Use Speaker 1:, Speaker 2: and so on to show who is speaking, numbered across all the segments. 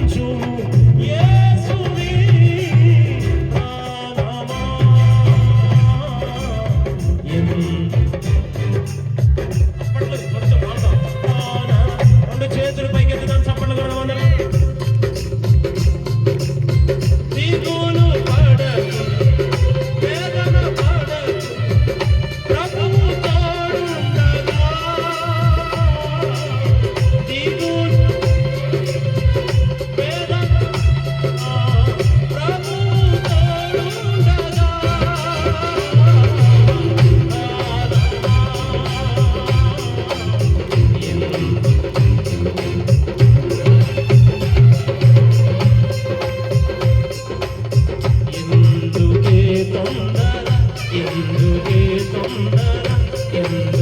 Speaker 1: స్తుతించుము యేసుని ఎందు ఎందుకే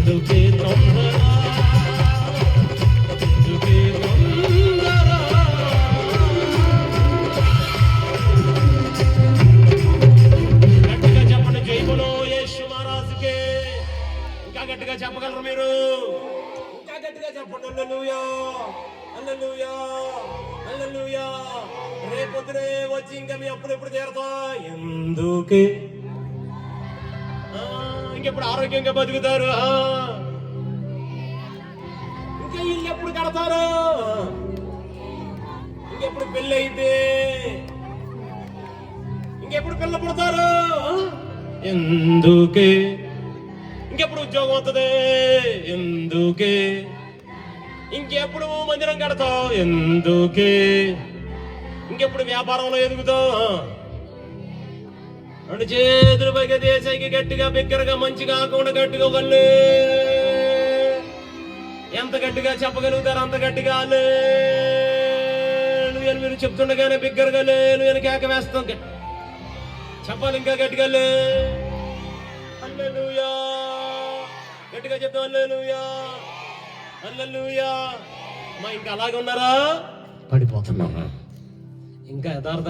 Speaker 1: ఎందుకే తొందర ఎందుకే తొందర గట్టిగా చెప్పండి జై బోలో యేసు మహారాజుకే ఇంకా గట్టిగా చెప్పగలరు మీరు ఇంకా గట్టిగా చెప్పండి హల్లెలూయా హల్లెలూయా హల్లెలూయా రేపొద్దునే వచ్చి ఇంకా మీ అప్పుడు ఎప్పుడు తీరతా ఎందుకే ఇంకెప్పుడు ఆరోగ్యంగా బతుకుతారు? ఇంకా ఇల్లు ఎప్పుడు కడతారు? ఇంకెప్పుడు పెళ్ళి అయితే? ఇంకెప్పుడు పిల్ల పుడతారు? ఎందుకే? ఇంకెప్పుడు ఉద్యోగం వస్తుంది ఎందుకే? ఇంకెప్పుడు మందిరం కడతావు? ఎందుకే? ఇంకెప్పుడు వ్యాపారంలో ఎదుగుతావు? రెండు చేతులు పైగా దేశానికి గట్టిగా బిగ్గరగా మంచి కాకుండా గట్టిగా వల్లే. ఎంత గట్టిగా చెప్పగలుగుతారు అంత గట్టిగా లేలు అని మీరు చెప్తుండగానే బిగ్గరగా లేలు అని కేక వేస్తాం. చెప్పాలి ఇంకా గట్టిగా లే. గట్టిగా చెప్తాం హల్లెలూయా. మా ఇంకా అలాగే ఉన్నారా పడిపోతున్నాం. ఇంకా యథార్థ